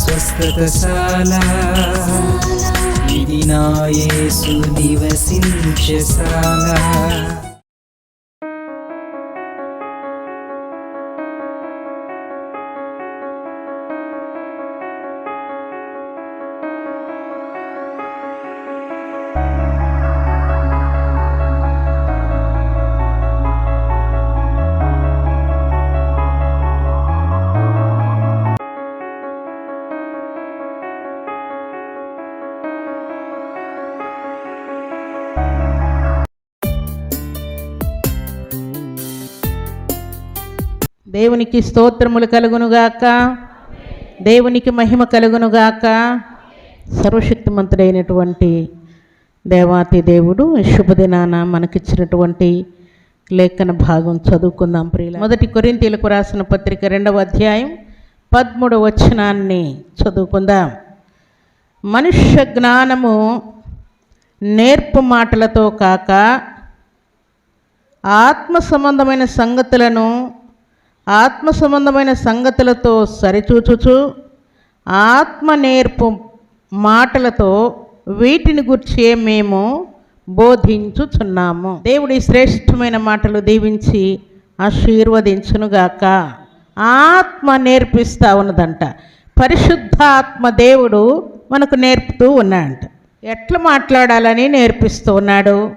స్వస్థతశాల. ఇది నా యేసు నివసించశాల దేవునికి స్తోత్రములు కలుగునుగాక. దేవునికి మహిమ కలుగునుగాక. సర్వశక్తిమంతుడైనటువంటి దేవాతి దేవుడు శుభదినాన మనకిచ్చినటువంటి లేఖన భాగం చదువుకుందాం ప్రియుల మొదటి కొరింతీలకు రాసిన పత్రిక రెండవ అధ్యాయం పదమూడవ వచనాన్ని చదువుకుందాం. మనుష్య జ్ఞానము నేర్పు మాటలతో కాక ఆత్మ సంబంధమైన సంగతులను ఆత్మ సంబంధమైన సంగతులతో సరిచూచుచు ఆత్మ నేర్పు మాటలతో వీటిని గుర్చే మేము బోధించుచున్నాము. దేవుడి శ్రేష్టమైన మాటలు దీవించి ఆశీర్వదించునుగాక. ఆత్మ నేర్పిస్తూ ఉన్నదంట. పరిశుద్ధాత్మ దేవుడు మనకు నేర్పుతూ ఉన్నాడంట. ఎట్లా మాట్లాడాలని నేర్పిస్తూ ఉన్నాడు?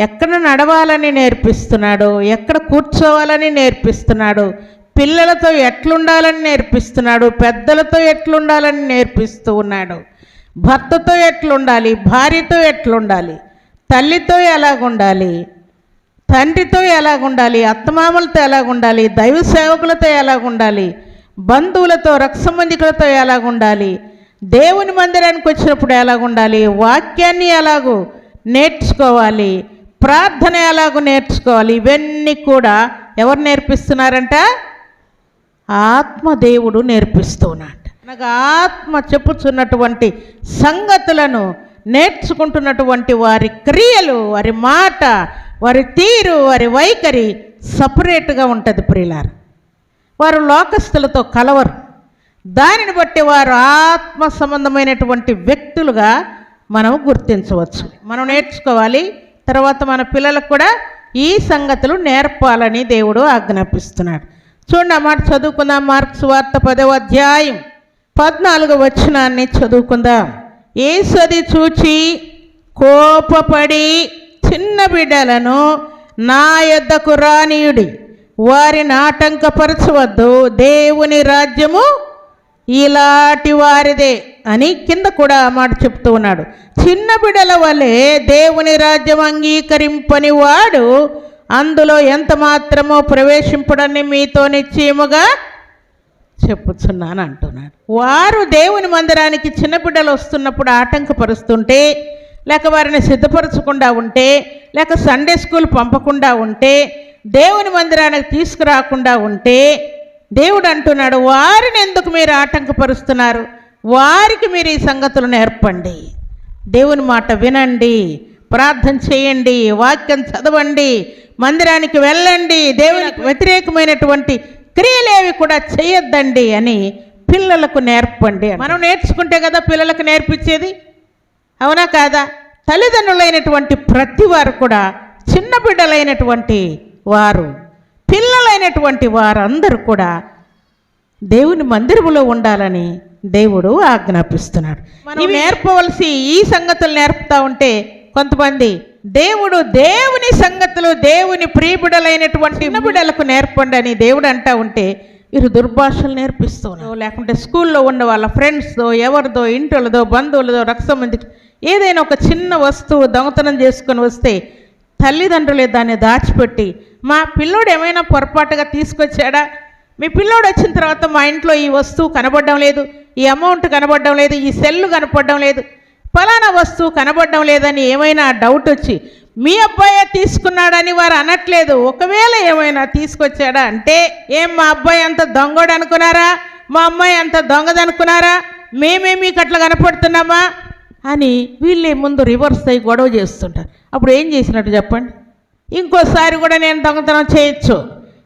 ఎక్కడ నడవాలని నేర్పిస్తున్నాడు? ఎక్కడ కూర్చోవాలని నేర్పిస్తున్నాడు? పిల్లలతో ఎట్లుండాలని నేర్పిస్తున్నాడు? పెద్దలతో ఎట్లుండాలని నేర్పిస్తూ ఉన్నాడు? భర్తతో ఎట్లుండాలి? భార్యతో ఎట్లుండాలి? తల్లితో ఎలాగుండాలి? తండ్రితో ఎలాగుండాలి? అత్తమామలతో ఎలాగుండాలి? దైవ సేవకులతో ఎలాగుండాలి? బంధువులతో రక్తసంబంధికులతో ఎలాగుండాలి? దేవుని మందిరానికి వచ్చినప్పుడు ఎలాగుండాలి? వాక్యాన్ని ఎలాగూ నేర్చుకోవాలి? ప్రార్థన ఎలాగో నేర్చుకోవాలి. ఇవన్నీ కూడా ఎవరు నేర్పిస్తున్నారంట? ఆత్మదేవుడు నేర్పిస్తున్నాడు అనగా ఆత్మ చెప్పుచున్నటువంటి సంగతులను నేర్చుకుంటున్నటువంటి వారి క్రియలు వారి మాట వారి తీరు వారి వైఖరి సపరేట్గా ఉంటుంది ప్రియులారు. వారు లోకస్తులతో కలవరు. దానిని బట్టి వారు ఆత్మ సంబంధమైనటువంటి వ్యక్తులుగా మనం గుర్తించవచ్చు. మనం నేర్చుకోవాలి. తర్వాత మన పిల్లలకు కూడా ఈ సంగతులు నేర్పాలని దేవుడు ఆజ్ఞాపిస్తున్నాడు. చూడండి ఆ మాట చదువుకుందాం. మార్క్స్ వార్త పదవ అధ్యాయం పద్నాలుగు వచనాన్ని చదువుకుందాం. ఏసది చూచి కోపపడి చిన్న బిడ్డలను నా యొద్దకు రానీయుడి వారిని ఆటంకపరచవద్దు. దేవుని రాజ్యము ఇలాంటి వారిదే. అని కింద కూడా ఆ మాట చెప్తూ ఉన్నాడు. చిన్న బిడల వలె దేవుని రాజ్యం అంగీకరింపని వాడు అందులో ఎంత మాత్రమో ప్రవేశింపడని మీతో నిశ్చయముగా చెప్పుచున్నాను అంటున్నాడు వారు దేవుని మందిరానికి చిన్న బిడ్డలు వస్తున్నప్పుడు ఆటంకపరుస్తుంటే లేక వారిని సిద్ధపరచకుండా ఉంటే లేక సండే స్కూల్ పంపకుండా ఉంటే దేవుని మందిరానికి తీసుకురాకుండా ఉంటే దేవుడు అంటున్నాడు వారిని ఎందుకు మీరు ఆటంకపరుస్తున్నారు? వారికి మీరు ఈ సంగతులు నేర్పండి. దేవుని మాట వినండి. ప్రార్థన చేయండి. వాక్యం చదవండి. మందిరానికి వెళ్ళండి. దేవునికి వ్యతిరేకమైనటువంటి క్రియలేవి కూడా చేయొద్దండి అని పిల్లలకు నేర్పండి మనం నేర్చుకుంటే కదా పిల్లలకు నేర్పించేది? అవునా కాదా? తల్లిదండ్రులైనటువంటి ప్రతి వారు కూడా చిన్న బిడ్డలైనటువంటి వారు పిల్లలైనటువంటి వారందరూ కూడా దేవుని మందిరములో ఉండాలని దేవుడు ఆజ్ఞాపిస్తున్నాడు. మనం నేర్పవలసి ఈ సంగతులు నేర్పుతా ఉంటే కొంతమంది దేవుడు దేవుని సంగతులు దేవుని ప్రియబిడలైనటువంటి చిన్న బిడ్డలకు నేర్పండి అని దేవుడు అంటా ఉంటే వీరు దుర్భాషలు నేర్పిస్తున్నారు లేకుంటే స్కూల్లో ఉన్న వాళ్ళ ఫ్రెండ్స్తో ఎవరిదో ఇంటిలదో బంధువులదో రక్తమంది ఏదైనా ఒక చిన్న వస్తువు దొంగతనం చేసుకొని వస్తే తల్లిదండ్రులే దాన్ని దాచిపెట్టి మా పిల్లోడు ఏమైనా పొరపాటుగా తీసుకొచ్చాడా? మీ పిల్లోడు వచ్చిన తర్వాత మా ఇంట్లో ఈ వస్తువు కనబడడం లేదు ఈ అమౌంట్ కనబడడం లేదు ఈ సెల్ కనపడడం లేదు. ఫలానా వస్తువు కనబడడం లేదని ఏమైనా డౌట్ వచ్చి మీ అబ్బాయే తీసుకున్నాడని వారు అనట్లేదు ఒకవేళ ఏమైనా తీసుకొచ్చాడా అంటే ఏం మా అబ్బాయి అంత దొంగడు అనుకున్నారా? మా అమ్మాయి అంత దొంగదనుకున్నారా మేమే మీకు అట్లా కనపడుతున్నామా? అని వీళ్ళే ముందు రివర్స్ అయ్యి గొడవ చేస్తుంటారు. అప్పుడు ఏం చేసినట్టు చెప్పండి? ఇంకోసారి కూడా నేను దొంగతనం చేయొచ్చు.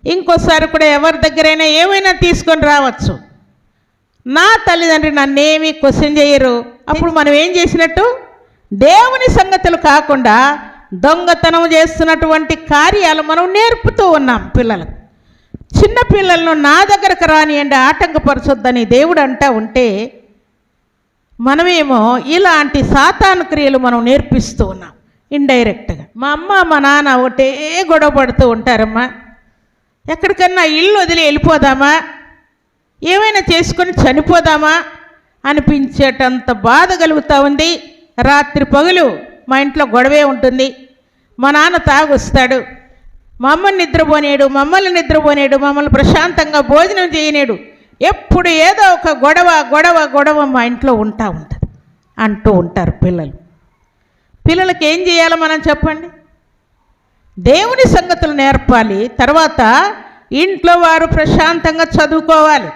ఇంకోసారి కూడా ఎవరి దగ్గరైనా ఏమైనా తీసుకొని రావచ్చు. నా తల్లిదండ్రి నన్నేమి క్వశ్చన్ చేయరు. అప్పుడు మనం ఏం చేసినట్టు? దేవుని సంగతులు కాకుండా దొంగతనం చేస్తున్నటువంటి కార్యాలు మనం నేర్పుతూ ఉన్నాం పిల్లలకు. చిన్న పిల్లలను నా దగ్గరకు రానియండి ఆటంకపరచొద్దని దేవుడు అంటా ఉంటే మనమేమో ఇలాంటి సాతాను క్రియలు మనం నేర్పిస్తూ ఉన్నాం. ఇండైరెక్ట్గా మా అమ్మ మా నాన్న ఒకటే గొడవ పడుతూ ఉంటారమ్మా. ఎక్కడికన్నా ఇల్లు వదిలి వెళ్ళిపోదామా? ఏమైనా చేసుకొని చనిపోదామా? అనిపించేటంత బాధ కలుగుతూ ఉంది. రాత్రి పగులు మా ఇంట్లో గొడవే ఉంటుంది. మా నాన్న తాగొస్తాడు. మా అమ్మని నిద్రపోనేడు మమ్మల్ని నిద్రపోనేడు మమ్మల్ని ప్రశాంతంగా భోజనం చేయనేడు ఎప్పుడు ఏదో ఒక గొడవ గొడవ గొడవ మా ఇంట్లో ఉంటా ఉంటుంది. అంటూ ఉంటారు పిల్లలు. పిల్లలకి ఏం చేయాలో మనం చెప్పండి? దేవుని సంగతులు నేర్పాలి. తర్వాత ఇంట్లో వారు ప్రశాంతంగా చదువుకోవాలి.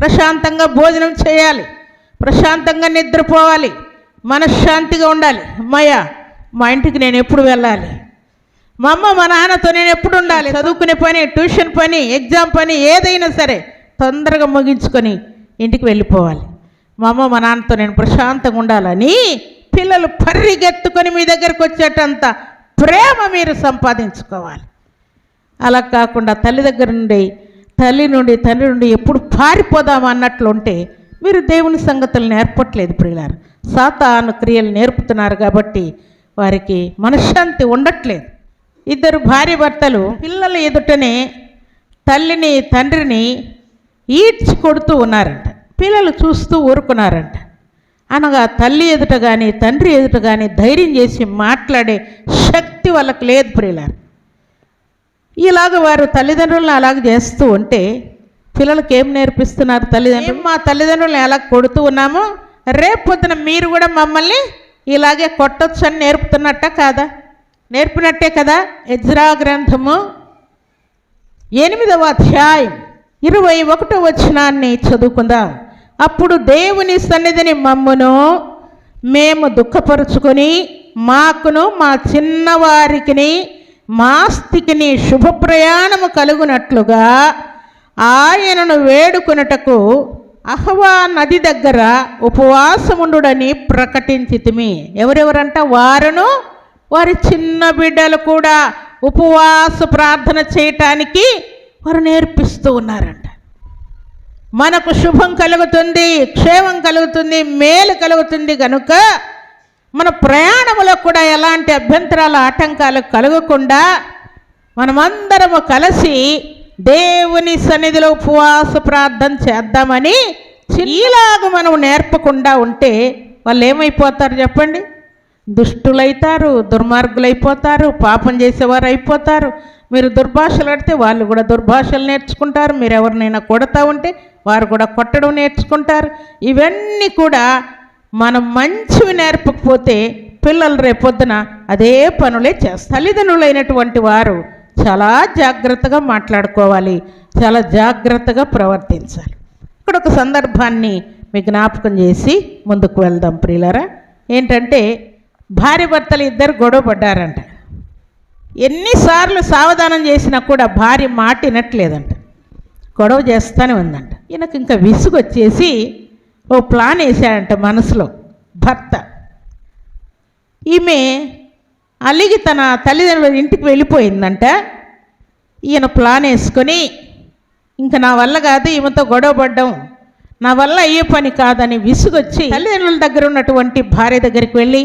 ప్రశాంతంగా భోజనం చేయాలి. ప్రశాంతంగా నిద్రపోవాలి. మనశ్శాంతిగా ఉండాలి. అమ్మయ్య మా ఇంటికి నేను ఎప్పుడు వెళ్ళాలి? మా అమ్మ మా నాన్నతో నేను ఎప్పుడు ఉండాలి? చదువుకునే పని ట్యూషన్ పని ఎగ్జామ్ పని ఏదైనా సరే తొందరగా ముగించుకొని ఇంటికి వెళ్ళిపోవాలి. మా అమ్మ మా నాన్నతో నేను ప్రశాంతంగా ఉండాలని పిల్లలు పరిగెత్తుకొని మీ దగ్గరకు వచ్చేటంత ప్రేమ మీరు సంపాదించుకోవాలి. అలా కాకుండా తల్లి దగ్గర నుండి తల్లి నుండి తండ్రి నుండి ఎప్పుడు పారిపోదాం అన్నట్లు ఉంటే మీరు దేవుని సంగతులు నేర్పట్లేదు ప్రియులారు. సాతాను క్రియలు నేర్పుతున్నారు కాబట్టి వారికి మనశ్శాంతి ఉండట్లేదు. ఇద్దరు భార్య భర్తలు పిల్లల ఎదుటనే తల్లిని తండ్రిని ఈడ్చి కొడుతూ ఉన్నారంట. పిల్లలు చూస్తూ ఊరుకున్నారంట. అనగా తల్లి ఎదుట కానీ తండ్రి ఎదుట కానీ ధైర్యం చేసి మాట్లాడే శక్తి వాళ్ళకి లేదు ప్రియులారు. ఇలాగ వారు తల్లిదండ్రులను అలాగ చేస్తూ ఉంటే పిల్లలకి ఏం నేర్పిస్తున్నారు తల్లిదండ్రులు? మా తల్లిదండ్రులను ఎలా కొడుతూ ఉన్నామో రేపు మీరు కూడా మమ్మల్ని ఇలాగే కొట్టచ్చు అని నేర్పుతున్నట్ట కాదా? నేర్పినట్టే కదా? ఎజ్రా గ్రంథము ఎనిమిదవ అధ్యాయం ఇరవై ఒకటో వచనాన్ని చదువుకుందాం. అప్పుడు దేవుని సన్నిధిని మమ్మును మేము దుఃఖపరుచుకొని మాకును మా చిన్నవారికిని మాస్తికిని శుభ ప్రయాణము కలుగునట్లుగా ఆయనను వేడుకొనుటకు అహవా నది దగ్గర ఉపవాసముండుడని ప్రకటించితిమి. ఎవరెవరంట? వారును వారి చిన్న బిడ్డలు కూడా ఉపవాస ప్రార్థన చేయటానికి వారు నేర్పిస్తూ ఉన్నారంట. మనకు శుభం కలుగుతుంది క్షేమం కలుగుతుంది మేలు కలుగుతుంది కనుక మన ప్రయాణంలో కూడా ఎలాంటి అభ్యంతరాలు ఆటంకాలు కలగకుండా మనమందరము కలిసి దేవుని సన్నిధిలో ఉపవాస ప్రార్థన చేద్దామని ఇలాగ మనం నేర్పకుండా ఉంటే వాళ్ళు ఏమైపోతారు చెప్పండి? దుష్టులైతారు దుర్మార్గులైపోతారు పాపం చేసేవారు అయిపోతారు. మీరు దుర్భాషలు ఆడితే వాళ్ళు కూడా దుర్భాషలు నేర్చుకుంటారు. మీరు ఎవరినైనా కొడతా ఉంటే వారు కూడా కొట్టడం నేర్చుకుంటారు. ఇవన్నీ కూడా మనం మంచివి నేర్పకపోతే పిల్లలు రేపొద్దున అదే పనులే చేస్తారు. తల్లిదండ్రులైనటువంటి వారు చాలా జాగ్రత్తగా మాట్లాడుకోవాలి. చాలా జాగ్రత్తగా ప్రవర్తించాలి. ఇక్కడ ఒక సందర్భాన్ని మీ జ్ఞాపకం చేసి ముందుకు వెళ్దాం ప్రియులరా. ఏంటంటే భార్య భర్తలు ఇద్దరు గొడవ పడ్డారంట. ఎన్నిసార్లు సావధానం చేసినా కూడా భార్య మాట వినట్లేదంట. గొడవ చేస్తూనే ఉందంట. ఈయనకు ఇంకా విసుగు వచ్చేసి ఓ ప్లాన్ వేసాడంట మనసులో భర్త. ఈమె అలిగి తన తల్లిదండ్రుల ఇంటికి వెళ్ళిపోయిందంట. ఈయన ప్లాన్ వేసుకొని ఇంకా నా వల్ల కాదు ఈమెతో గొడవ పడ్డం. నా వల్ల అయ్యే పని కాదని విసుగొచ్చి తల్లిదండ్రుల దగ్గర ఉన్నటువంటి భార్య దగ్గరికి వెళ్ళి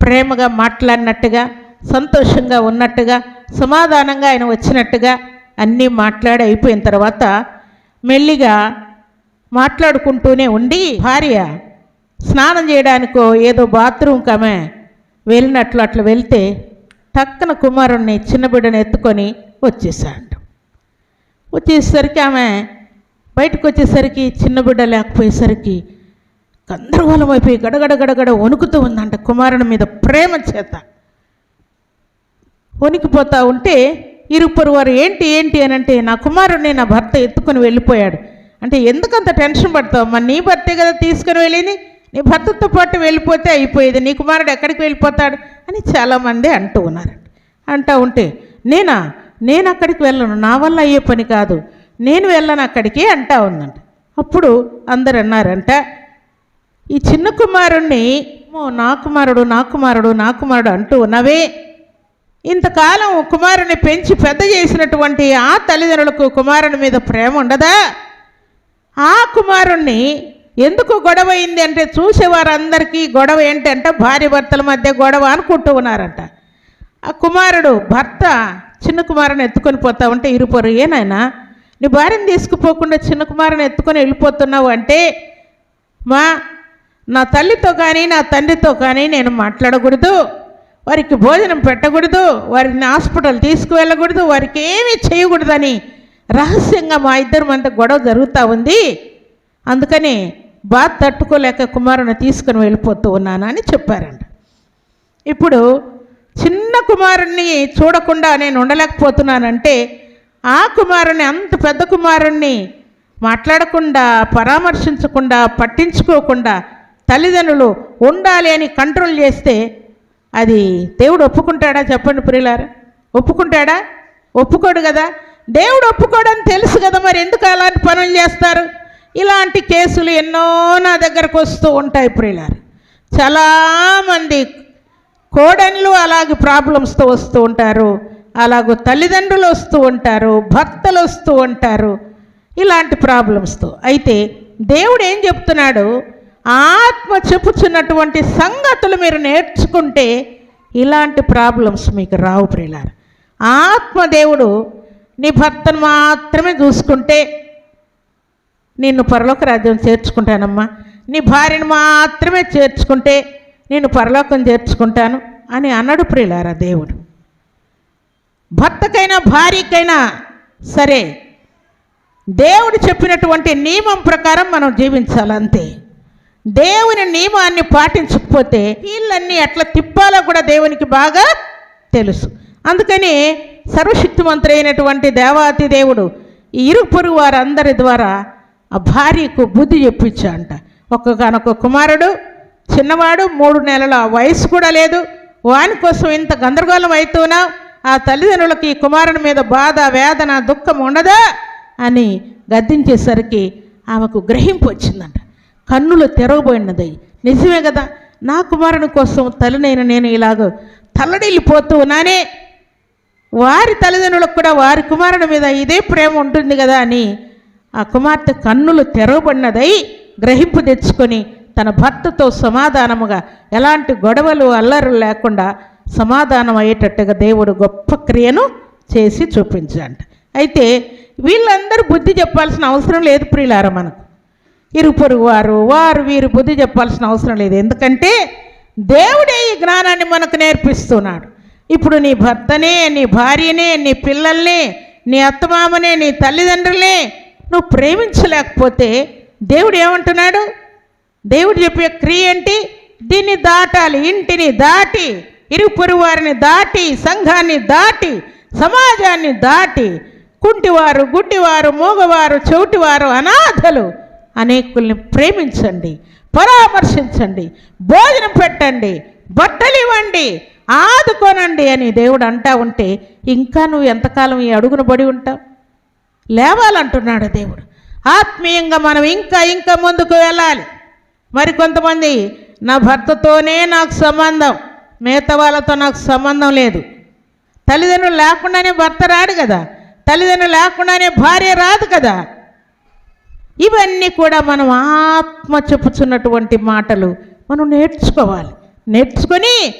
ప్రేమగా మాట్లాడినట్టుగా సంతోషంగా ఉన్నట్టుగా సమాధానంగా ఆయన వచ్చినట్టుగా అన్నీ మాట్లాడి అయిపోయిన తర్వాత మెల్లిగా మాట్లాడుకుంటూనే ఉండి భార్య స్నానం చేయడానికో ఏదో బాత్రూమ్కి ఆమె వెళ్ళినట్లు అట్లా వెళ్తే టక్కన కుమారుణ్ణి చిన్న బిడ్డను ఎత్తుకొని వచ్చేసాడు వచ్చేసరికి ఆమె బయటకు వచ్చేసరికి చిన్న బిడ్డ లేకపోయేసరికి గందరగోళం అయిపోయి గడగడ గడగడ వణుకుతూ ఉందంట కుమారుని మీద ప్రేమ చేత. వణికిపోతూ ఉంటే ఇరుపరు వారు ఏంటి ఏంటి? అని అంటే నా కుమారుడిని నా భర్త ఎత్తుకొని వెళ్ళిపోయాడు. అంటే ఎందుకంత టెన్షన్ పడతావు? మరి నీ భర్తే కదా తీసుకుని వెళ్ళింది. నీ భర్తతో పాటు వెళ్ళిపోతే అయిపోయేది. నీ కుమారుడు ఎక్కడికి వెళ్ళిపోతాడు? అని చాలామంది అంటూ ఉన్నారు. అంటూ ఉంటే నేనా? నేను అక్కడికి వెళ్ళను. నా వల్ల అయ్యే పని కాదు. నేను వెళ్ళను అక్కడికి అంటా ఉందంట. అప్పుడు అందరు అన్నారంట ఈ చిన్న కుమారుణ్ణి "ఓ, నా కుమారుడు నా కుమారుడు నా కుమారుడు అంటూ ఉన్నవే. ఇంతకాలం కుమారుని పెంచి పెద్ద చేసినటువంటి ఆ తల్లిదండ్రులకు కుమారుని మీద ప్రేమ ఉండదా? ఆ కుమారుణ్ణి ఎందుకు గొడవ అయింది అంటే చూసేవారందరికీ గొడవ ఏంటంటే భార్య భర్తల మధ్య గొడవ అనుకుంటూ ఉన్నారంట. ఆ కుమారుడు భర్త చిన్న కుమారుని ఎత్తుకొని పోతా ఉంటే ఇరుపరు ఏనాయనా నీ భార్యను తీసుకుపోకుండా చిన్న కుమారుని ఎత్తుకొని వెళ్ళిపోతున్నావు అంటే మా నా తల్లితో కానీ నా తండ్రితో కానీ నేను మాట్లాడకూడదు. వారికి భోజనం పెట్టకూడదు. వారిని హాస్పిటల్ తీసుకువెళ్ళకూడదు. వారికి ఏమీ చేయకూడదని రహస్యంగా మా ఇద్దరి మధ్య గొడవ జరుగుతూ ఉంది. అందుకని బాధ తట్టుకోలేక కుమారుని తీసుకుని వెళ్ళిపోతూ ఉన్నాను అని చెప్పారంట. ఇప్పుడు చిన్న కుమారుణ్ణి చూడకుండా నేను ఉండలేకపోతున్నానంటే ఆ కుమారుని అంత పెద్ద కుమారుణ్ణి మాట్లాడకుండా పరామర్శించకుండా పట్టించుకోకుండా తల్లిదండ్రులు ఉండాలి అని కంట్రోల్ చేస్తే అది దేవుడు ఒప్పుకుంటాడా చెప్పండి ప్రియులారా? ఒప్పుకుంటాడా? ఒప్పుకోడు కదా. దేవుడు ఒప్పుకోవడం తెలుసు కదా మరి ఎందుకు అలాంటి పనులు చేస్తారు? ఇలాంటి కేసులు ఎన్నో నా దగ్గరకు వస్తూ ఉంటాయి ప్రియులారు. చాలామంది కోడన్లు అలాగే ప్రాబ్లమ్స్తో వస్తూ ఉంటారు. అలాగూ తల్లిదండ్రులు వస్తూ ఉంటారు. భర్తలు వస్తూ ఉంటారు. ఇలాంటి ప్రాబ్లమ్స్తో అయితే దేవుడు ఏం చెప్తున్నాడు? ఆత్మ చెప్పుచున్నటువంటి సంగతులు మీరు నేర్చుకుంటే ఇలాంటి ప్రాబ్లమ్స్ మీకు రావు ప్రియులారు. ఆత్మ దేవుడు నీ భర్తను మాత్రమే చూసుకుంటే నిన్ను పరలోక రాజ్యం చేర్చుకుంటానమ్మా. నీ భార్యను మాత్రమే చేర్చుకుంటే నేను పరలోకం చేర్చుకుంటాను అని అన్నాడు ప్రియులారా దేవుడు. భర్తకైనా భార్యకైనా సరే దేవుడు చెప్పినటువంటి నియమం ప్రకారం మనం జీవించాలంతే దేవుని నియమాన్ని పాటించకపోతే వీళ్ళన్నీ ఎట్లా తిప్పాలో కూడా దేవునికి బాగా తెలుసు. అందుకని సర్వశక్తిమంతుడు అయినటువంటి దేవాతి దేవుడు ఈ ఇరుగు పొరుగు వారందరి ద్వారా ఆ భార్యకు బుద్ధి చెప్పించాడంట. ఒక్కగానొక కుమారుడు చిన్నవాడు మూడు నెలల వయసు కూడా లేదు. వాని కోసం ఇంత గందరగోళం అవుతున్నావు ఆ తల్లిదండ్రులకి ఈ కుమారుని మీద బాధ వేదన దుఃఖం ఉండదా అని గద్దించేసరికి ఆమెకు గ్రహింపు వచ్చిందంట. కన్నులు తెరవబడినది నిజమే కదా నా కుమారుని కోసం తల్లినైన నేను ఇలాగ తల్లడిల్లిపోతూ ఉన్నానే వారి తల్లిదండ్రులకు కూడా వారి కుమారుని మీద ఇదే ప్రేమ ఉంటుంది కదా అని ఆ కుమార్తె కన్నులు తెరవబడినదై గ్రహింపు తెచ్చుకొని తన భర్తతో సమాధానముగా ఎలాంటి గొడవలు అల్లరులు లేకుండా సమాధానం అయ్యేటట్టుగా దేవుడు గొప్ప క్రియను చేసి చూపించాడు అయితే వీళ్ళందరూ బుద్ధి చెప్పాల్సిన అవసరం లేదు ప్రియులార మనకు. ఇరుగు పొరుగు వారు వారు వీరు బుద్ధి చెప్పాల్సిన అవసరం లేదు. ఎందుకంటే దేవుడే ఈ జ్ఞానాన్ని మనకు నేర్పిస్తున్నాడు. ఇప్పుడు నీ భర్తనే నీ భార్యనే నీ పిల్లల్ని నీ అత్తమామనే నీ తల్లిదండ్రులనే నువ్వు ప్రేమించలేకపోతే దేవుడు ఏమంటున్నాడు? దేవుడు చెప్పే క్రియ ఏంటి? దీన్ని దాటాలి ఇంటిని దాటి ఇరుగు వారిని దాటి సంఘాన్ని దాటి సమాజాన్ని దాటి కుంటివారు గుడ్డివారు మూగవారు చెవిటివారు అనాథలు అనేకుల్ని ప్రేమించండి పరామర్శించండి భోజనం పెట్టండి బట్టలు ఇవ్వండి ఆదుకోనండి అని దేవుడు అంటా ఉంటే ఇంకా నువ్వు ఎంతకాలం ఈ అడుగున పడి ఉంటావు? లేవాలంటున్నాడు దేవుడు. ఆత్మీయంగా మనం ఇంకా ఇంకా ముందుకు వెళ్ళాలి. మరి కొంతమంది నా భర్తతోనే నాకు సంబంధం. మిగతా వాళ్ళతో నాకు సంబంధం లేదు. తల్లిదండ్రులు లేకుండానే భర్త రాడు కదా. తల్లిదండ్రులు లేకుండానే భార్య రాదు కదా. ఇవన్నీ కూడా మనం ఆత్మ చెప్పుచున్నటువంటి మాటలు మనం నేర్చుకోవాలి. నేర్చుకొని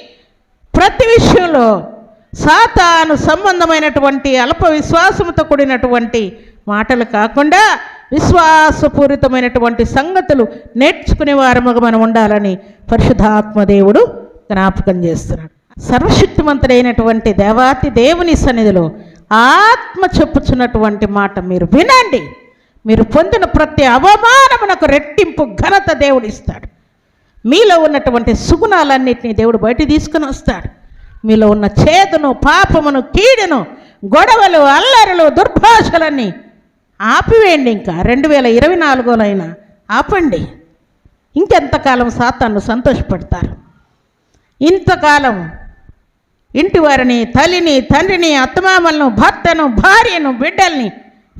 ప్రతి విషయంలో సాతాను సంబంధమైనటువంటి అల్ప విశ్వాసంతో కూడినటువంటి మాటలు కాకుండా విశ్వాసపూరితమైనటువంటి సంగతులు నేర్చుకునే వారముగా మనం ఉండాలని పరిశుద్ధాత్మ దేవుడు జ్ఞాపకం చేస్తున్నాడు. సర్వశక్తిమంతుడైనటువంటి దేవాతి దేవుని సన్నిధిలో ఆత్మ చెప్పుచున్నటువంటి మాట మీరు వినండి. మీరు పొందిన ప్రతి అవమానమునకు రెట్టింపు ఘనత దేవుడిస్తాడు మీలో ఉన్నటువంటి సుగుణాలన్నింటినీ దేవుడు బయట తీసుకుని వస్తాడు. మీలో ఉన్న చేతును పాపమును కీడును గొడవలు అల్లరులు దుర్భాషలన్నీ ఆపివేయండి ఇంకా. రెండు వేల ఇరవై నాలుగులైనా ఆపండి. ఇంకెంతకాలం సాతాను సంతోషపడతారు? ఇంతకాలం ఇంటి వారిని తల్లిని తండ్రిని అత్తమామలను భర్తను భార్యను బిడ్డల్ని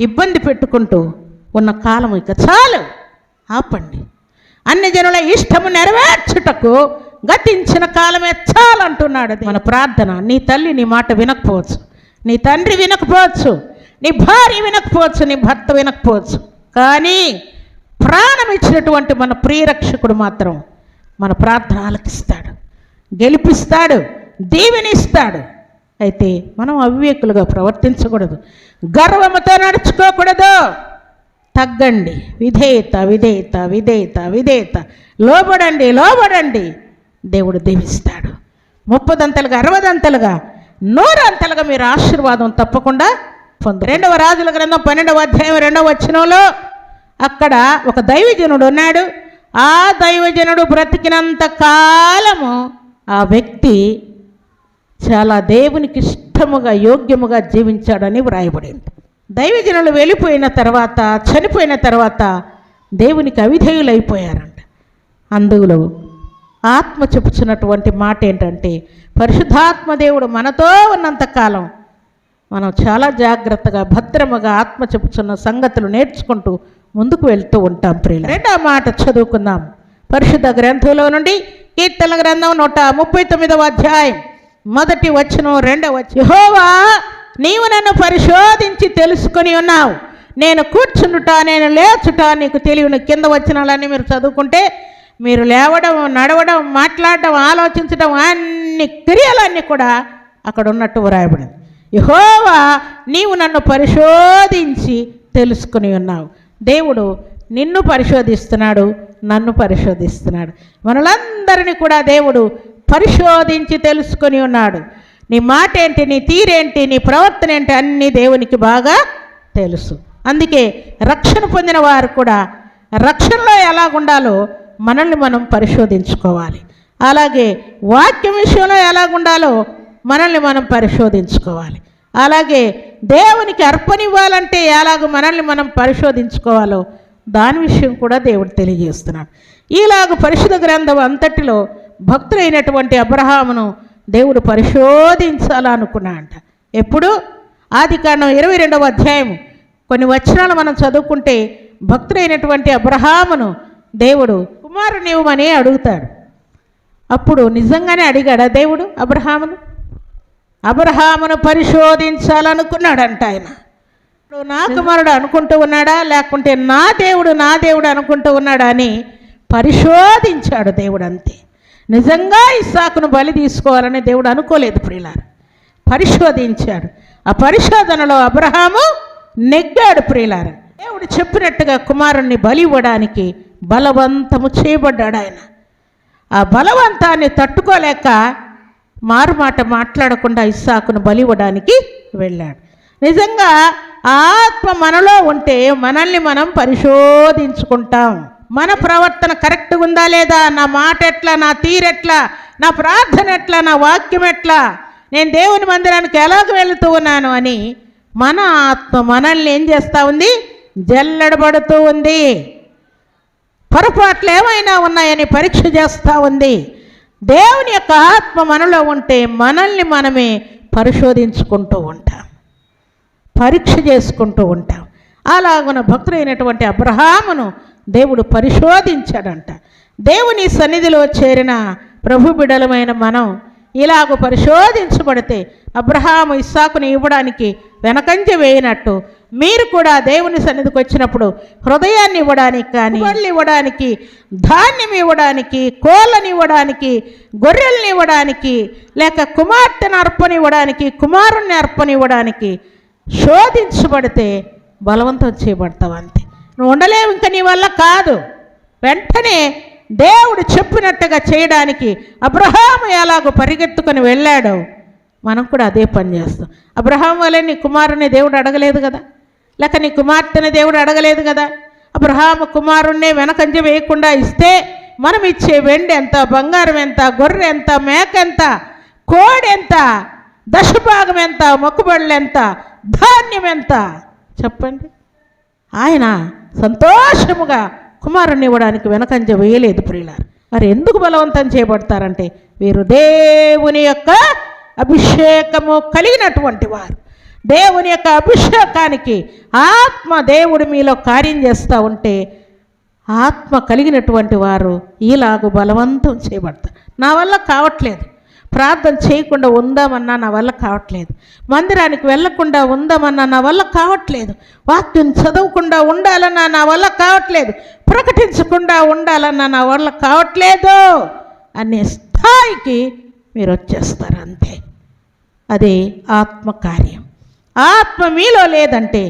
ఇబ్బంది పెట్టుకుంటూ ఉన్న కాలం ఇక చాలు. ఆపండి. అన్ని జనుల ఇష్టము నెరవేర్చుటకు గతించిన కాలమే చాలంటున్నాడు మన ప్రార్థన నీ తల్లి నీ మాట వినకపోవచ్చు నీ తండ్రి వినకపోవచ్చు నీ భార్య వినకపోవచ్చు నీ భర్త వినకపోవచ్చు. కానీ ప్రాణం ఇచ్చినటువంటి మన ప్రియరక్షకుడు మాత్రం మన ప్రార్థన ఆలకిస్తాడు గెలిపిస్తాడు దీవెనిస్తాడు అయితే మనం అవివేకులుగా ప్రవర్తించకూడదు గర్వముతో నడుచుకోకూడదు. తగ్గండి. విధేయత విధేయత విధేయత విధేయత. లోబడండి లోబడండి. దేవుడు దీవిస్తాడు. ముప్పదంతలుగా అరవదంతలుగా నూరంతలుగా మీరు ఆశీర్వాదం తప్పకుండా పొందు రెండవ రాజుల గ్రంథం పన్నెండవ అధ్యాయం రెండవ వచనంలో అక్కడ ఒక దైవజనుడు ఉన్నాడు. ఆ దైవజనుడు బ్రతికినంత కాలము ఆ వ్యక్తి చాలా దేవునికి ఇష్టముగా యోగ్యముగా జీవించాడని వ్రాయబడింది. దైవజనులు వెళ్ళిపోయిన తర్వాత చనిపోయిన తర్వాత దేవునికి అవిధేయులైపోయారంట. అందులో ఆత్మ చెప్పుచున్నటువంటి మాట ఏంటంటే పరిశుద్ధాత్మ దేవుడు మనతో ఉన్నంత కాలం మనం చాలా జాగ్రత్తగా భద్రముగా ఆత్మ చెప్పుచున్న సంగతులు నేర్చుకుంటూ ముందుకు వెళ్తూ ఉంటాం ప్రియులు రెండో మాట చదువుకుందాం. పరిశుద్ధ గ్రంథంలో నుండి కీర్తన గ్రంథం నూట ముప్పై తొమ్మిదవ అధ్యాయం మొదటి వచ్చనం రెండవ వచ్చి హోవా నీవు నన్ను పరిశోధించి తెలుసుకొని ఉన్నావు. నేను కూర్చుండుట నేను లేచుట నీకు తెలియని కింద వచనాలన్నీ మీరు చదువుకుంటే మీరు లేవడం నడవడం మాట్లాడడం ఆలోచించడం అన్ని క్రియలన్నీ కూడా అక్కడ ఉన్నట్టు వ్రాయబడింది. యహోవా నీవు నన్ను పరిశోధించి తెలుసుకుని ఉన్నావు. దేవుడు నిన్ను పరిశోధిస్తున్నాడు నన్ను పరిశోధిస్తున్నాడు. మనలందరినీ కూడా దేవుడు పరిశోధించి తెలుసుకొని ఉన్నాడు. నీ మాట ఏంటి నీ తీరేంటి నీ ప్రవర్తన ఏంటి అన్నీ దేవునికి బాగా తెలుసు. అందుకే రక్షణ పొందిన వారు కూడా రక్షణలో ఎలాగుండాలో మనల్ని మనం పరిశోధించుకోవాలి. అలాగే వాక్యం విషయంలో ఎలాగుండాలో మనల్ని మనం పరిశోధించుకోవాలి. అలాగే దేవునికి అర్పణివ్వాలంటే ఎలాగ మనల్ని మనం పరిశోధించుకోవాలో దాని విషయం కూడా దేవుడు తెలియజేస్తున్నాడు. ఈలాగ పరిశుద్ధ గ్రంథం అంతటిలో భక్తులైనటువంటి అబ్రహామును దేవుడు పరిశోధించాలనుకున్నాడంట. ఎప్పుడు? ఆది కాండం ఇరవై రెండవ అధ్యాయం కొన్ని వచనాలు మనం చదువుకుంటే భక్తుడైనటువంటి అబ్రహామును దేవుడు కుమారునివ్వమని అడుగుతాడు. అప్పుడు నిజంగానే అడిగాడా దేవుడు అబ్రహామును? అబ్రహామును పరిశోధించాలనుకున్నాడంట ఆయన. ఇప్పుడు నా కుమారుడు అనుకుంటూ ఉన్నాడా? లేకుంటే నా దేవుడు నా దేవుడు అనుకుంటూ ఉన్నాడా? అని పరిశోధించాడు దేవుడు అంతే. నిజంగా ఇస్సాకును బలి తీసుకోవాలని దేవుడు అనుకోలేదు ప్రియులారు. పరిశోధించాడు. ఆ పరిశోధనలో అబ్రహాము నెగ్గాడు ప్రియులారు. దేవుడు చెప్పినట్టుగా కుమారుణ్ణి బలి ఇవ్వడానికి బలవంతము చేయబడ్డాడు ఆయన. ఆ బలవంతాన్ని తట్టుకోలేక మారుమాట మాట్లాడకుండా ఇస్సాకును బలివ్వడానికి వెళ్ళాడు. నిజంగా ఆత్మ మనలో ఉంటే మనల్ని మనం పరిశోధించుకుంటాం. మన ప్రవర్తన కరెక్ట్గా ఉందా లేదా? నా మాట ఎట్లా? నా తీరెట్లా నా ప్రార్థన ఎట్లా? నా వాక్యం ఎట్లా? నేను దేవుని మందిరానికి ఎలాగ వెళుతూ ఉన్నాను అని మన ఆత్మ మనల్ని ఏం చేస్తూ ఉంది? జల్లెడబడుతూ ఉంది. పొరపాట్లు ఏమైనా ఉన్నాయని పరీక్ష చేస్తూ ఉంది. దేవుని యొక్క ఆత్మ మనలో ఉంటే మనల్ని మనమే పరిశోధించుకుంటూ ఉంటాం. పరీక్ష చేసుకుంటూ ఉంటాం. అలాగున భక్తుడైనటువంటి అబ్రహామును దేవుడు పరిశోధించాడంట. దేవుని సన్నిధిలో చేరిన ప్రభు బిడలమైన మనం ఇలాగ పరిశోధించబడితే అబ్రహాము ఇస్సాకుని ఇవ్వడానికి వెనకంజ వేయనట్టు మీరు కూడా దేవుని సన్నిధికి వచ్చినప్పుడు హృదయాన్ని ఇవ్వడానికి కానీ బళ్ళు ఇవ్వడానికి ధాన్యం ఇవ్వడానికి కోళ్ళని ఇవ్వడానికి గొర్రెల్ని ఇవ్వడానికి లేక కుమార్తెను అర్పణివ్వడానికి కుమారుణ్ణి అర్పణివ్వడానికి శోధించబడితే బలవంతం చేయబడతావు అంతే. నువ్వు ఉండలేవు ఇంకా నీ వల్ల కాదు. వెంటనే దేవుడు చెప్పినట్టుగా చేయడానికి అబ్రహాము ఎలాగో పరిగెత్తుకొని వెళ్ళాడో. మనం కూడా అదే పని చేస్తాం. అబ్రహాం వల్లే నీ కుమారుని దేవుడు అడగలేదు కదా? లేక నీ కుమార్తెని దేవుడు అడగలేదు కదా? అబ్రహాము కుమారుణ్ణి వెనకంజ వేయకుండా ఇస్తే మనం ఇచ్చే వెండి ఎంత బంగారం ఎంత గొర్రె ఎంత మేక ఎంత కోడి ఎంత దశభాగం ఎంత మొక్కుబడులు ఎంత ధాన్యం ఎంత? చెప్పండి. ఆయన సంతోషముగా కుమారుని ఇవ్వడానికి వెనకంజ వేయలేదు ప్రియులారు. మరి ఎందుకు బలవంతం చేయబడతారంటే వీరు దేవుని యొక్క అభిషేకము కలిగినటువంటి వారు. దేవుని యొక్క అభిషేకానికి ఆత్మ దేవుడు మీలో కార్యం చేస్తూ ఉంటే ఆత్మ కలిగినటువంటి వారు ఈలాగు బలవంతం చేయబడతారు. నా వల్ల కావట్లేదు. ప్రార్థన చేయకుండా ఉందామన్నా నా వల్ల కావట్లేదు. మందిరానికి వెళ్ళకుండా ఉందామన్నా నా వల్ల కావట్లేదు. వాక్యం చదవకుండా ఉండాలన్నా నా వల్ల కావట్లేదు. ప్రకటించకుండా ఉండాలన్నా నా వల్ల కావట్లేదు అనే స్థాయికి మీరు వచ్చేస్తారు అంతే. అది ఆత్మకార్యం. ఆత్మ మీలో లేదంటే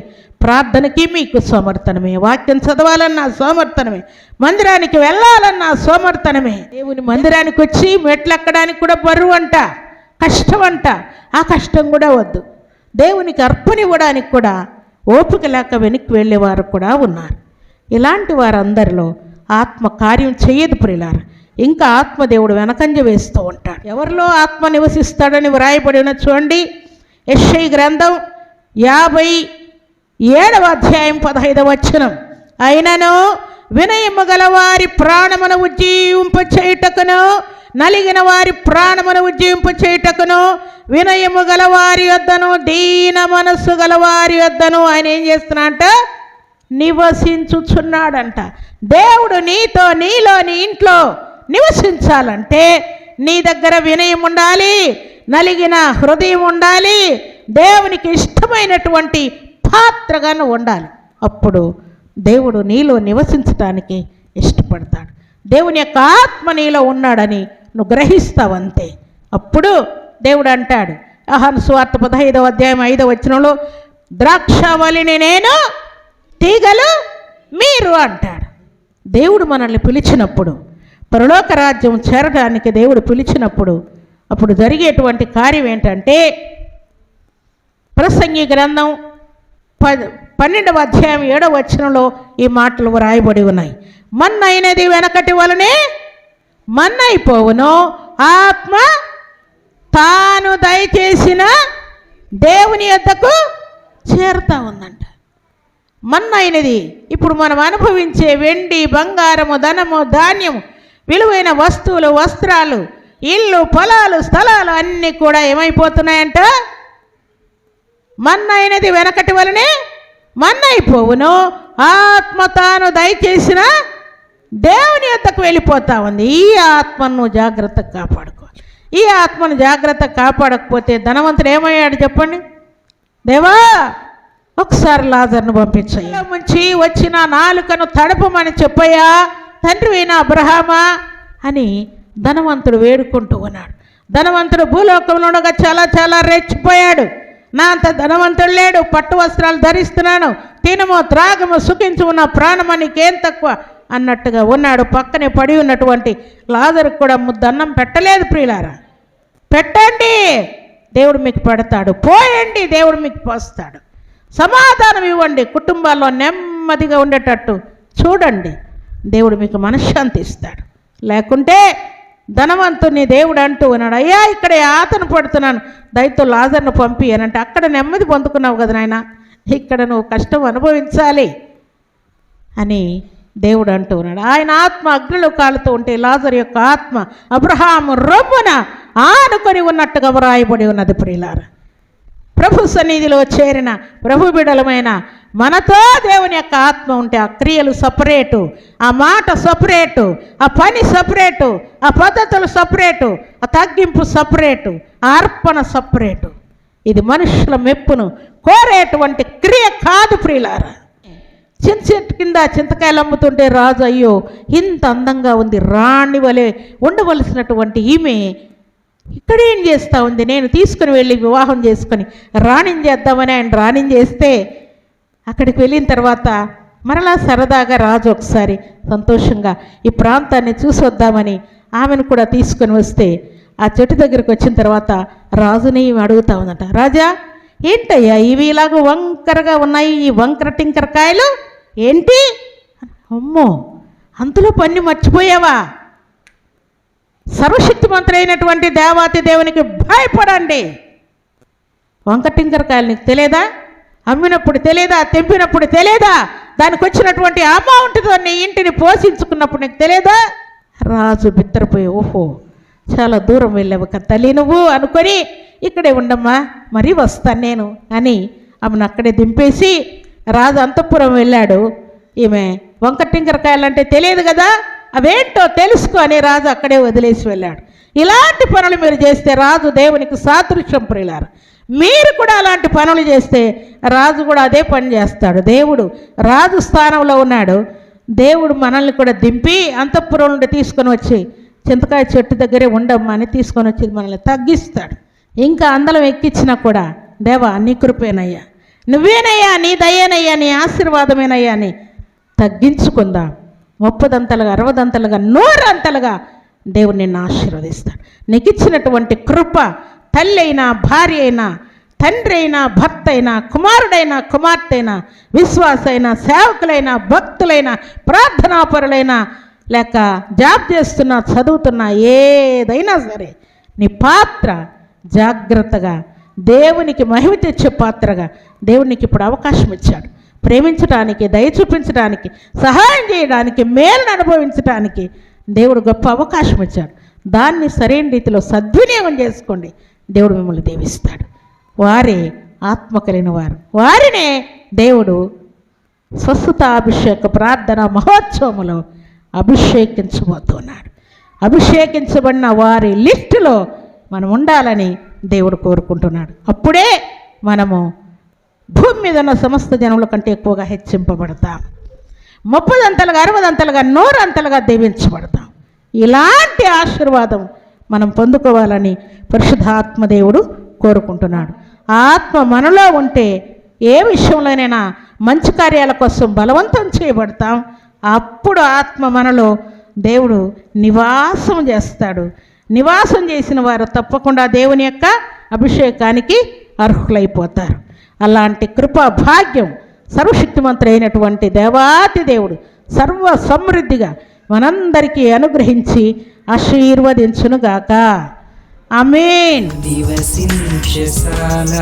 ప్రార్థనకి మీకు సోమర్థనమే వాక్యం చదవాలన్నా సోమర్థనమే మందిరానికి వెళ్ళాలన్నా సోమర్థనమే. దేవుని మందిరానికి వచ్చి మెట్లు ఎక్కడానికి కూడా బరువు అంట కష్టం అంట. ఆ కష్టం కూడా వద్దు. దేవునికి అర్పణివ్వడానికి కూడా ఓపిక లేక వెనక్కి వెళ్ళేవారు కూడా ఉన్నారు. ఇలాంటి వారందరిలో ఆత్మ కార్యం చేయదు ప్రిలార. ఇంకా ఆత్మదేవుడు వెనకంజ వేస్తూ ఉంటాడు. ఎవరిలో ఆత్మ నివసిస్తాడని వ్రాయబడి ఉన్న చూడండి. యశ్ఐ గ్రంథం యాభై ఏడవ అధ్యాయం పదహైదవ వచనం. అయినను వినయము గల వారి ప్రాణమును ఉజ్జీవింప చేయుటకును నలిగిన వారి ప్రాణమును ఉజ్జీవింప చేయుటకును వినయము గల వారి వద్దను దీన మనస్సు గల వారి వద్దను ఆయన ఏం చేస్తున్నాడంట? నివసించుచున్నాడంట. దేవుడు నీతో నీలో నీ ఇంట్లో నివసించాలంటే నీ దగ్గర వినయం ఉండాలి నలిగిన హృదయం ఉండాలి దేవునికి ఇష్టమైనటువంటి పాత్రగా ఉండాలి. అప్పుడు దేవుడు నీలో నివసించటానికి ఇష్టపడతాడు. దేవుని యొక్క ఆత్మ నీలో ఉన్నాడని నువ్వు గ్రహిస్తావు అంతే. అప్పుడు దేవుడు అంటాడు అహన్ స్వార్థ పదహైదవ అధ్యాయం ఐదవ వచనంలో ద్రాక్షవలిని నేను తీగలు మీరు అంటాడు. దేవుడు మనల్ని పిలిచినప్పుడు పరలోక రాజ్యం చేరడానికి దేవుడు పిలిచినప్పుడు అప్పుడు జరిగేటువంటి కార్యం ఏంటంటే ప్రసంగి గ్రంథం పన్నెండవ అధ్యాయం ఏడవ వచనంలో ఈ మాటలు వ్రాయబడి ఉన్నాయి. మన్నైనది వెనకటి వలనే అయిపోవును ఆత్మ తాను దయచేసిన దేవుని యొద్దకు చేరుతా ఉందంట. మన్నైనది ఇప్పుడు మనం అనుభవించే వెండి బంగారము ధనము ధాన్యము విలువైన వస్తువులు వస్త్రాలు ఇల్లు పొలాలు స్థలాలు అన్నీ కూడా ఏమైపోతున్నాయంట? మన్నైనది వెనకటి వలనే మన్నైపోవును. ఆత్మ తాను దయచేసిన దేవుని యొక్కకు వెళ్ళిపోతా ఉంది. ఈ ఆత్మను జాగ్రత్తగా కాపాడుకోవాలి. ఈ ఆత్మను జాగ్రత్తగా కాపాడకపోతే ధనవంతుడు ఏమయ్యాడు చెప్పండి? దేవా ఒకసారి లాజర్ను పంపించయ్యా. ముంచి వచ్చిన నాలుకను తడపమని చెప్పయ్యా. తండ్రి అయిన అబ్రహామా అని ధనవంతుడు వేడుకుంటూ ఉన్నాడు. ధనవంతుడు భూలోకంలో ఉండగా చాలా చాలా రెచ్చిపోయాడు. నా అంత ధనవంతుడు లేడు పట్టు వస్త్రాలు ధరిస్తున్నాను. తినము త్రాగము సుఖించు ఉన్న ప్రాణము నీకేం తక్కువ? అన్నట్టుగా ఉన్నాడు. పక్కనే పడి ఉన్నటువంటి లాజర్కి కూడా ముద్దన్నం పెట్టలేదు ప్రియులారా. పెట్టండి దేవుడు మీకు పెడతాడు. పోయండి దేవుడు మీకు పోస్తాడు. సమాధానం ఇవ్వండి కుటుంబాల్లో నెమ్మదిగా ఉండేటట్టు చూడండి. దేవుడు మీకు మనశ్శాంతి ఇస్తాడు. లేకుంటే ధనవంతుని దేవుడు అంటూ ఉన్నాడు. అయ్యా ఇక్కడ ఆతను పడుతున్నాను. దయతో లాజర్ను పంపి అని అంటే అక్కడ నెమ్మది పొందుకున్నావు కదా నాయన. ఇక్కడ నువ్వు కష్టం అనుభవించాలి అని దేవుడు అంటూ ఉన్నాడు. ఆయన ఆత్మ అగ్నిలో కాలుతూ ఉంటే లాజర్ యొక్క ఆత్మ అబ్రహాము రొమ్మున ఆనుకొని ఉన్నట్టుగా వ్రాయబడి ఉన్నది ప్రియులారా. ప్రభు సన్నిధిలో చేరిన ప్రభు బిడలమైన మనతో దేవుని యొక్క ఆత్మ ఉంటే ఆ క్రియలు సపరేటు ఆ మాట సపరేటు ఆ పని సపరేటు ఆ పద్ధతులు సపరేటు ఆ తగ్గింపు సపరేటు ఆ అర్పణ సపరేటు. ఇది మనుషుల మెప్పును కోరేటువంటి క్రియ కాదు ప్రియులారా. చిన్న చెట్టు కింద చింతకాయలు అమ్ముతుంటే రాజు అయ్యో ఇంత అందంగా ఉంది రాణి వలె ఉండవలసినటువంటి ఈమె ఇక్కడ ఏం చేస్తూ ఉంది? నేను తీసుకుని వెళ్ళి వివాహం చేసుకొని రాణిని చేద్దామని ఆయన రాణిం చేస్తే అక్కడికి వెళ్ళిన తర్వాత మరలా సరదాగా రాజు ఒకసారి సంతోషంగా ఈ ప్రాంతాన్ని చూసి వద్దామని ఆమెను కూడా తీసుకొని వస్తే ఆ చెట్టు దగ్గరికి వచ్చిన తర్వాత రాజుని అడుగుతా ఉందట రాజా ఏంటయ్యా ఇవి ఇలాగ వంకరగా ఉన్నాయి ఈ వంకర టింకర కాయలు? ఏంటి? అమ్మో అంతలో పన్ను మర్చిపోయావా? సర్వశక్తిమంతుడైనటువంటి దేవాతి దేవునికి భయపడండి. వంకర టింకర కాయలు నీకు తెలియదా? అమ్మినప్పుడు తెలియదా తెంపినప్పుడు తెలియదా దానికి వచ్చినటువంటి అమౌంట్తో నీ ఇంటిని పోషించుకున్నప్పుడు నీకు తెలియదా రాజు బిత్తరపోయి ఓహో చాలా దూరం వెళ్ళావు కదా తల్లి నువ్వు అనుకొని ఇక్కడే ఉండమ్మా మరీ వస్తాను నేను అని ఆమెను అక్కడే దింపేసి రాజు అంతఃపురం వెళ్ళాడు. ఈమె వంకటింకరకాయలంటే తెలియదు కదా అవేంటో తెలుసుకో అని రాజు అక్కడే వదిలేసి వెళ్ళాడు. ఇలాంటి పనులు మీరు చేస్తే రాజు దేవునికి సాదృశ్యం ప్రియులారు. మీరు కూడా అలాంటి పనులు చేస్తే రాజు కూడా అదే పని చేస్తాడు. దేవుడు రాజు స్థానంలో ఉన్నాడు. దేవుడు మనల్ని కూడా దింపి అంతఃపురం నుండి తీసుకొని వచ్చి చింతకాయ చెట్టు దగ్గరే ఉండమ్మా అని తీసుకొని వచ్చి మనల్ని తగ్గిస్తాడు. ఇంకా అందలం ఎక్కించినా కూడా దేవా నీ కృపేనయ్యా. నువ్వేనయ్యా నీ దయ్యేనయ్యా నీ ఆశీర్వాదమేనయ్యా అని తగ్గించుకుందాం. ముప్పదంతలుగా అరవదంతలుగా నూరంతలుగా దేవుడు నిన్ను ఆశీర్వదిస్తాడు. నీకు ఇచ్చినటువంటి కృప తల్లి అయినా భార్య అయినా తండ్రి అయినా భర్త అయినా కుమారుడైనా కుమార్తె అయినా విశ్వాస అయినా సేవకులైనా భక్తులైనా ప్రార్థనాపరులైనా లేక జాబ్ చేస్తున్నా చదువుతున్నా ఏదైనా సరే నీ పాత్ర జాగ్రత్తగా దేవునికి మహిమ తెచ్చే పాత్రగా దేవునికి ఇప్పుడు అవకాశం ఇచ్చాడు. ప్రేమించడానికి దయ చూపించడానికి సహాయం చేయడానికి మేలును అనుభవించడానికి దేవుడు గొప్ప అవకాశం ఇచ్చాడు. దాన్ని సరైన రీతిలో సద్వినియోగం చేసుకోండి. దేవుడు మిమ్మల్ని దీవిస్తాడు. వారే ఆత్మ కలిగిన వారు. వారినే దేవుడు స్వస్థతాభిషేక ప్రార్థన మహోత్సవములో అభిషేకించబోతున్నాడు. అభిషేకించబడిన వారి లిస్టులో మనం ఉండాలని దేవుడు కోరుకుంటున్నాడు. అప్పుడే మనము భూమి మీద ఉన్న సమస్త జనముల కంటే ఎక్కువగా హెచ్చింపబడతాం. ముప్పదంతలుగా అరవదంతలుగా నూరంతలుగా దీవించబడతాం. ఇలాంటి ఆశీర్వాదం మనం పొందుకోవాలని పరిశుద్ధాత్మదేవుడు కోరుకుంటున్నాడు. ఆత్మ మనలో ఉంటే ఏ విషయంలోనైనా మంచి కార్యాల కోసం బలవంతం చేయబడతాం. అప్పుడు ఆత్మ మనలో దేవుడు నివాసం చేస్తాడు. నివాసం చేసిన వారు తప్పకుండా దేవుని యొక్క అభిషేకానికి అర్హులైపోతారు. అలాంటి కృపా భాగ్యం సర్వశక్తిమంతుడైనటువంటి దేవాతి దేవుడు సర్వ సమృద్ధిగా మనందరికీ అనుగ్రహించి ఆశీర్వదించునుగాక. అమేన్ దివసించసాల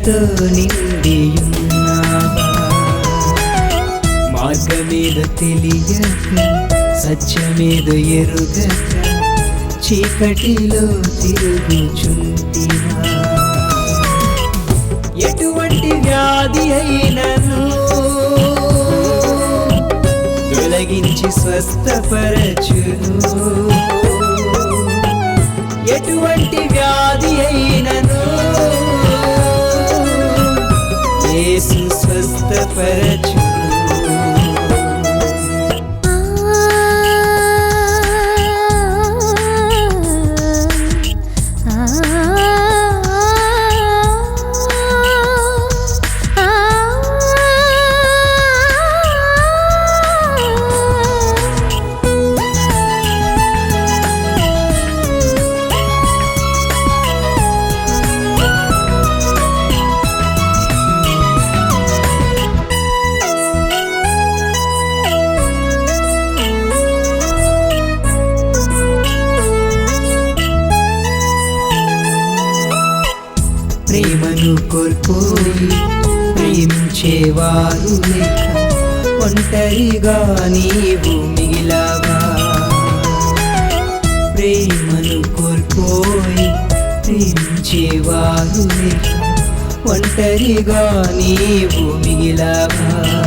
వేదనతో నిండి మీద మార్గమేద తెలియక సత్యమేద ఎరుగ చీకటిలో తిరుగుచుంటివా? ఎటువంటి వ్యాధి అయినను? తొలగించి స్వస్థపరచును. ఎటువంటి వ్యాధి అయినను? peste para వారు లేక ఒంటరిగా నీవు మిగిలావా? ప్రేమను కోల్పోయి ప్రేమించేవారు లేక ఒంటరిగా నీవు మిగిలావా?